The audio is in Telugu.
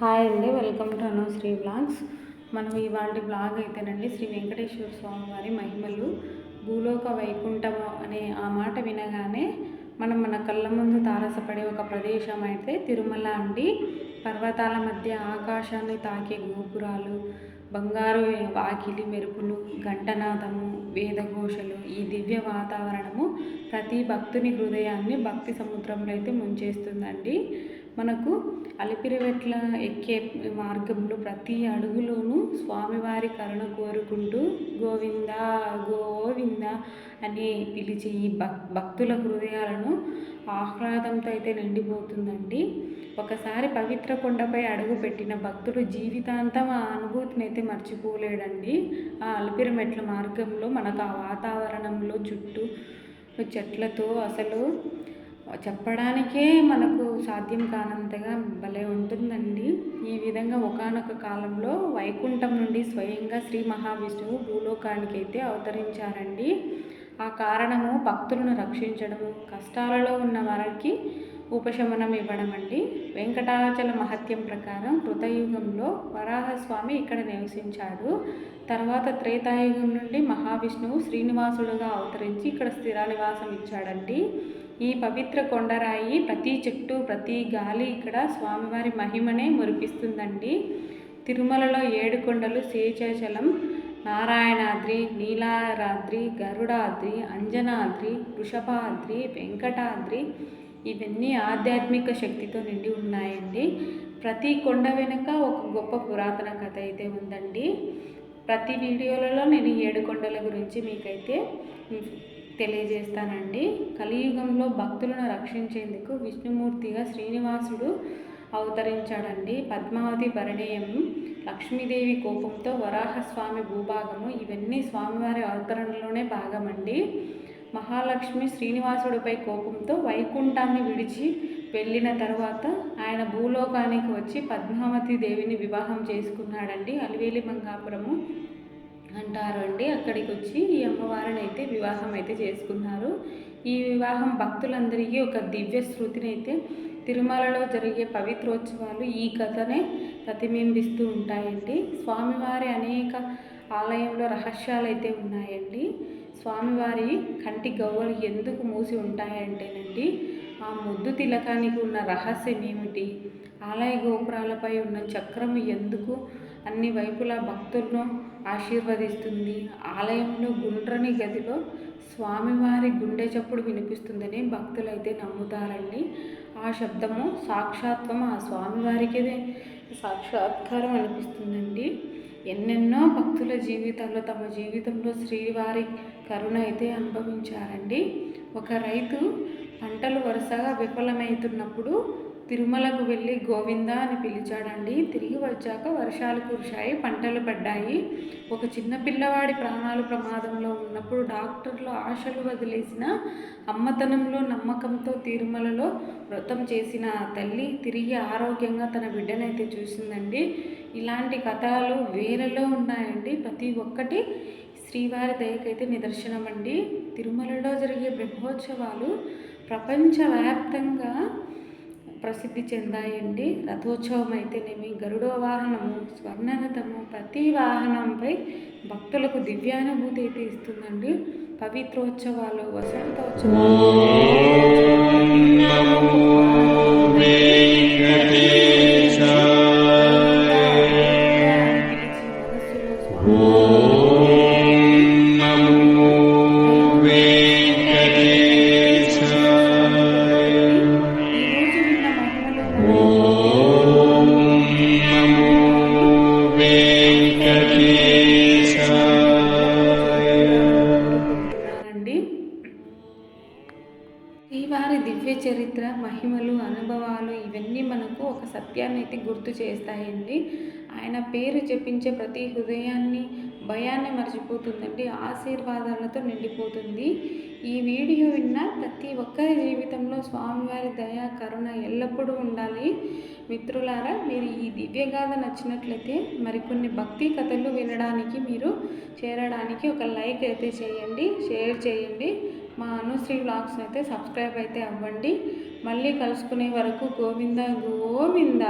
హాయ్ అండి welcome to Anu Sri blogs మనం ఇవాళ బ్లాగ్ అయితేనండి శ్రీ వెంకటేశ్వర స్వామి వారి మహిమలు. భూలోక వైకుంఠము అనే ఆ మాట వినగానే మనం మన కళ్ళ ముందు తారసపడే ఒక ప్రదేశం అయితే తిరుమల అండి. పర్వతాల మధ్య ఆకాశాన్ని తాకే గోపురాలు బంగారు వాకిలి మెరుపులు ఘంటనాదము వేదఘోషలు ఈ దివ్య వాతావరణము ప్రతి భక్తుని హృదయాన్ని భక్తి సముద్రంలో అయితే ముంచేస్తుందండి. మనకు అలిపిరివెట్ల ఎక్కే మార్గంలో ప్రతి అడుగులోనూ స్వామివారి కరుణ కోరుకుంటూ గోవింద గోవింద అని పిలిచి ఈ భక్ భక్తుల హృదయాలను ఆహ్లాదంతో అయితే నిండిపోతుందండి. ఒకసారి పవిత్ర కొండపై అడుగు పెట్టిన భక్తుడు జీవితాంతం ఆ అనుభూతిని అయితే మర్చిపోలేడండి. ఆ అలిపిరిమెట్ల మార్గంలో మనకు ఆ వాతావరణంలో చుట్టూ చెట్లతో అసలు చెప్పడానికే మనకు సాధ్యం కానంతగా భలే ఉంటుందండి. ఈ విధంగా ఒకనొక కాలంలో వైకుంఠం నుండి స్వయంగా శ్రీ మహావిష్ణువు భూలోకానికి అయితే అవతరించారండి. ఆ కారణము భక్తులను రక్షించడము కష్టాలలో ఉన్న వారికి ఉపశమనం ఇవ్వడం అండి వెంకటాచల మహత్యం ప్రకారం కృతయుగంలో వరాహస్వామి ఇక్కడ నివసించాడు. తర్వాత త్రేతాయుగం నుండి మహావిష్ణువు శ్రీనివాసుడుగా అవతరించి ఇక్కడ స్థిర నివాసం ఇచ్చాడండి ఈ పవిత్ర కొండరాయి ప్రతి చెట్టు ప్రతి గాలి ఇక్కడ స్వామివారి మహిమనే మురిపిస్తుందండి. తిరుమలలో ఏడు కొండలు శేషాచలం నారాయణాద్రి నీలారాద్రి గరుడాద్రి అంజనాద్రి వృషభాద్రి వెంకటాద్రి ఇవన్నీ ఆధ్యాత్మిక శక్తితో నిండి ఉన్నాయండి. ప్రతి కొండ వెనుక ఒక గొప్ప పురాతన కథ అయితే ఉందండి. ప్రతి వీడియోలలో నేను ఏడు కొండల గురించి మీకైతే తెలియజేస్తానండి. కలియుగంలో భక్తులను రక్షించేందుకు విష్ణుమూర్తిగా శ్రీనివాసుడు అవతరించాడండి. పద్మావతి పరిణయం లక్ష్మీదేవి కోపంతో వరాహస్వామి భూభాగము ఇవన్నీ స్వామివారి అవతరణలోనే భాగమండి. మహాలక్ష్మి శ్రీనివాసుడిపై కోపంతో వైకుంఠాన్ని విడిచి వెళ్ళిన తర్వాత ఆయన భూలోకానికి వచ్చి పద్మావతి దేవిని వివాహం చేసుకున్నాడండి. అలివేలి మంగాపురము అంటారు అండి అక్కడికి వచ్చి ఈ అమ్మవారిని అయితే వివాహం అయితే చేసుకున్నారు. ఈ వివాహం భక్తులందరికీ ఒక దివ్య శృతిని అయితే తిరుమలలో జరిగే పవిత్రోత్సవాలు ఈ కథనే ప్రతిబింబిస్తూ ఉంటాయండి. స్వామివారి అనేక ఆలయంలో రహస్యాలు అయితే ఉన్నాయండి. స్వామివారి కంటి గవ్వలు ఎందుకు మూసి ఉంటాయంటేనండి ఆ ముద్దు తిలకానికి ఉన్న రహస్యం ఏమిటి ఆలయ గోపురాలపై ఉన్న చక్రం ఎందుకు అన్ని వైపులా భక్తులను ఆశీర్వదిస్తుంది. ఆలయంలో గుండ్రని గదిలో స్వామివారి గుండె చప్పుడు వినిపిస్తుందని భక్తులైతే నమ్ముతారండి. ఆ శబ్దము సాక్షాత్వం ఆ స్వామివారికి సాక్షాత్కారం అనిపిస్తుందండి. ఎన్నెన్నో భక్తుల జీవితాల్లో తమ జీవితంలో శ్రీవారి కరుణ అయితే అనుభవించారండి. ఒక రైతు పంటలు వరుసగా విఫలమవుతున్నప్పుడు తిరుమలకు వెళ్ళి గోవింద అని పిలిచాడండి. తిరిగి వచ్చాక వర్షాలు కురిశాయి పంటలు పడ్డాయి. ఒక చిన్న పిల్లవాడి ప్రాణాలు ప్రమాదంలో ఉన్నప్పుడు డాక్టర్లు ఆశలు వదిలేసిన అమ్మతనంలో నమ్మకంతో తిరుమలలో వ్రతం చేసిన తల్లి తిరిగి ఆరోగ్యంగా తన బిడ్డనైతే చూసిందండి. ఇలాంటి కథలు వేలలో ఉన్నాయండి. ప్రతి ఒక్కటి శ్రీవారి దయకైతే నిదర్శనం అండి తిరుమలలో జరిగే బ్రహ్మోత్సవాలు ప్రపంచవ్యాప్తంగా ప్రసిద్ధి చెందాయండి. రథోత్సవం అయితేనేమి గరుడో వాహనము స్వర్ణరథము ప్రతి వాహనంపై భక్తులకు దివ్యానుభూతి అయితే ఇస్తుందండి. పవిత్రోత్సవాలు వసంతోత్సవాలు. శ్రీవారి దివ్య చరిత్ర మహిమలు అనుభవాలు ఇవన్నీ మనకు ఒక సత్యాన్ని అయితే గుర్తు చేస్తాయండి. ఆయన పేరు జపించే ప్రతి హృదయాన్ని భయాన్ని మర్చిపోతుందండి ఆశీర్వాదాలతో నిండిపోతుంది. ఈ వీడియో విన్న ప్రతి ఒక్కరి జీవితంలో స్వామివారి దయ కరుణ ఎల్లప్పుడూ ఉండాలి. మిత్రులారా మీరు ఈ దివ్యగాథ నచ్చినట్లయితే మరికొన్ని భక్తి కథలు వినడానికి మీరు చేరడానికి ఒక లైక్ అయితే చేయండి షేర్ చేయండి. మా అనుశ్రీ వ్లాగ్స్ని అయితే సబ్స్క్రైబ్ అయితే అవ్వండి. మళ్ళీ కలుసుకునే వరకు గోవింద గోవింద.